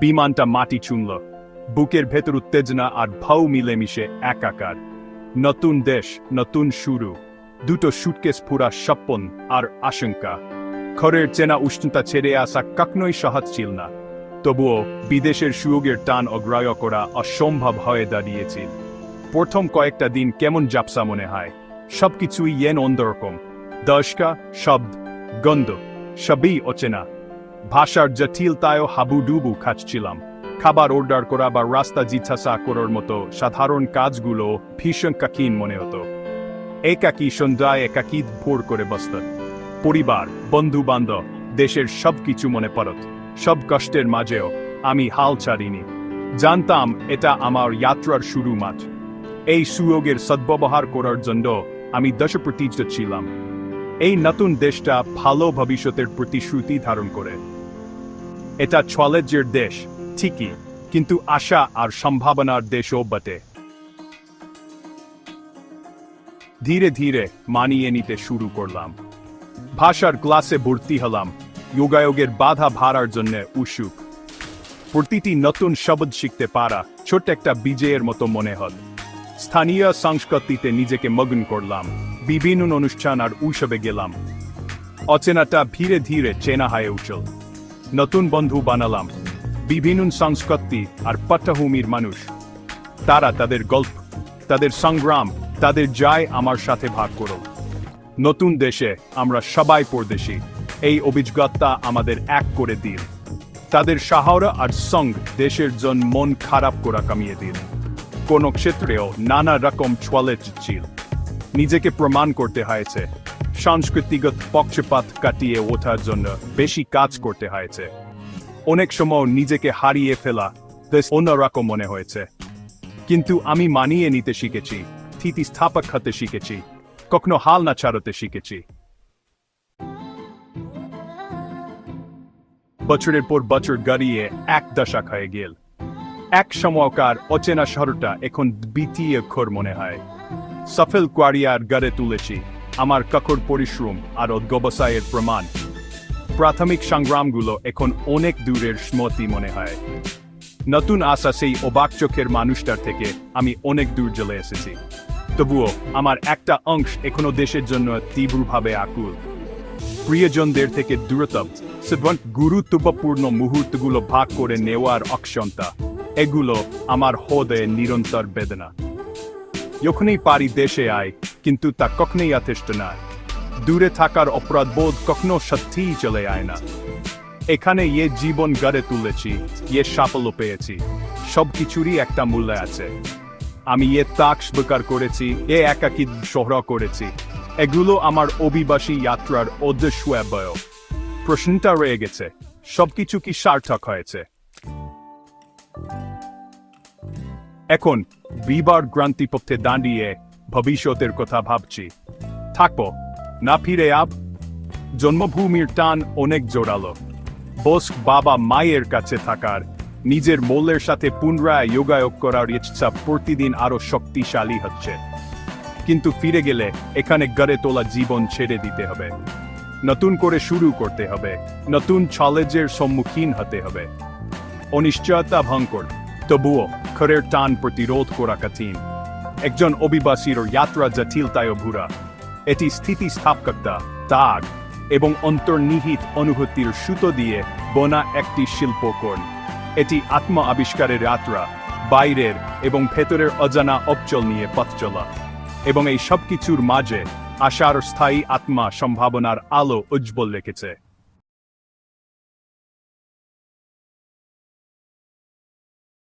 বিমানটা মাটি চুনল। বুকের ভেতর উত্তেজনা আর ভাউ মিলেমিশে একাকার। নতুন দেশ, নতুন শুরু। দুটো সুটকেস পুরা স্বপ্ন আর আশঙ্কা। ঘরের চেনা উষ্ণতা ছেড়ে আসা কখনোই সহজ ছিল না। তবুও বিদেশের সুযোগের টান অগ্রাহ্য করা অসম্ভব হয়ে দাঁড়িয়েছিল প্রথম কয়েকটা দিন কেমন জাপসা মনে হয়। সবকিছুই ইয়েন অন্যরকম দশকা, শব্দ, গন্ধ, সবই অচেনা। ভাষার জটিলতায়ও হাবুডুবু খাচ্ছিলাম। খাবার অর্ডার করা বা রাস্তা জিজ্ঞাসা করার মতো সাধারণ কাজগুলো ভীষণ কাকিন মনে হতো। একাকি সন্ধ্যায় একাকি ভোর করে বসত। পরিবার বন্ধু বান্ধব দেশের সবকিছু মনে পড়ত। সব কষ্টের মাঝেও আমি হাল ছাড়িনি। জানতাম এটা আমার যাত্রার শুরু মাঠ। এই সুযোগের সদ্ব্যবহার করার জন্য আমি দশপ্রতিজ্ঞ ছিলাম। এই নতুন দেশটা ভালো ভবিষ্যতের প্রতিশ্রুতি ধারণ করে। এটা ছলেজের দেশ, ঠিকই, কিন্তু আশা আর সম্ভাবনার দেশও বটে। ধীরে ধীরে মানিয়ে নিতে শুরু করলাম। ভাষার ক্লাসে ভর্তি হলাম। যোগায়োগের বাধা ভাড়ার জন্য উৎসুক প্রতিটি নতুন শব্দ শিখতে পারা ছোট্ট একটা বিজয়ের মতো মনে হল। স্থানীয় সংস্কৃতিতে নিজেকে মগ্ন করলাম। বিভিন্ন অনুষ্ঠান আর উৎসবে গেলাম। অচেনাটা ধীরে ধীরে চেনা হয়ে উঠল। নতুন বন্ধু বানালাম। বিভিন্ন সংস্কৃতি আর পট্টভূমির মানুষ। তারা তাদের গল্প, তাদের সংগ্রাম, তাদের যায় আমার সাথে ভাগ করো নতুন দেশে আমরা সবাই পরদেশী। এই অভিজ্ঞতা আমাদের এক করে দিল তাদের সাহারা আর সঙ্গ দেশের জন মন খারাপ করা কমিয়ে দিল কোন ক্ষেত্রেও নানা রকম ছোয়ালে ছিল। নিজেকে প্রমাণ করতে হয়েছে। সাংস্কৃতিগত পক্ষপাত কাটিয়ে ওঠার জন্য বেশি কাজ করতে হয়েছে। অনেক সময় নিজেকে হারিয়ে ফেলা বেশ অন্যরকম মনে হয়েছে। কিন্তু আমি মানিয়ে নিতে শিখেছি স্থিতিস্থাপক হতে শিখেছি, কখনো হাল না ছাড়তে শিখেছি। বছরের পর বছর গড়িয়ে এক দশক হয়ে গেল। এক সময়কার অচেনা শহরটা এখন দ্বিতীয় ঘর মনে হয়। সফল কোয়ারিয়ার গড়ে তুলেছি। আমার কঠোর পরিশ্রম আর অধ্যবসায়ের প্রমাণ। প্রাথমিক সংগ্রামগুলো এখন অনেক দূরের স্মৃতি মনে হয়। নতুন আশা সেই অবাক চোখের মানুষটার থেকে আমি অনেক দূর চলে এসেছি। তবুও আমার একটা অংশ এখনও দেশের জন্য তীব্রভাবে আকুল। প্রিয়জনদের থেকে দূরতম সিদ্ধান্ত গুরুত্বপূর্ণ মুহূর্তগুলো ভাগ করে নেওয়ার অক্ষমতা, এগুলো আমার হৃদয়ে নিরন্তর বেদনা। যখনই পারি দেশে আয়, কিন্তু তা কখনোই যথেষ্ট নয় দূরে থাকার অপরাধবোধ কখনো সত্যিই চলে আয় না। এখানে ইয়ে জীবন গড়ে তুলেছি ইয়ে সাফল্য পেয়েছি, সব কিছুরই একটা মূল্য আছে। আমি এ তাক স্বীকার করেছি, এ একাকী সহ্র করেছি। এগুলো আমার অভিবাসী যাত্রার উদ্দেশ্য বয়। প্রশ্নটা রয়ে গেছে, সবকিছু কি সার্থক হয়েছে? এখন বিবার গ্রান্তিপথে দাঁড়িয়ে ভবিষ্যতের কথা ভাবছি। থাকব। না ফিরে আব। জন্মভূমির টান অনেক জোরালো। বোস বাবা মায়ের কাছে থাকার, নিজের মূল্যের সাথে পুনরায় যোগায়োগ করার ইচ্ছা প্রতিদিন আরও শক্তিশালী হচ্ছে। কিন্তু ফিরে গেলে এখানে গড়ে তোলা জীবন ছেড়ে দিতে হবে। নতুন করে শুরু করতে হবে। নতুন চ্যালেঞ্জের সম্মুখীন হতে হবে। অনিশ্চয়তা ভঙ্কর তবুও খরের টান প্রতিরোধ করা কঠিন। একজন অভিবাসীর যাত্রা জটিলতায় ভুরা। এটি স্থিতিস্থাপকতা, তাগ এবং অন্তর্নিহিত অনুভূতির সুতো দিয়ে বোনা একটি শিল্পকর্ণ এটি আত্ম আবিষ্কারের যাত্রা, বাইরের এবং ভেতরের অজানা অবচল নিয়ে পথ চলা এবং এই সব কিছুর মাঝে আশার স্থায়ী আত্মা সম্ভাবনার আলো উজ্জ্বল রেখেছে।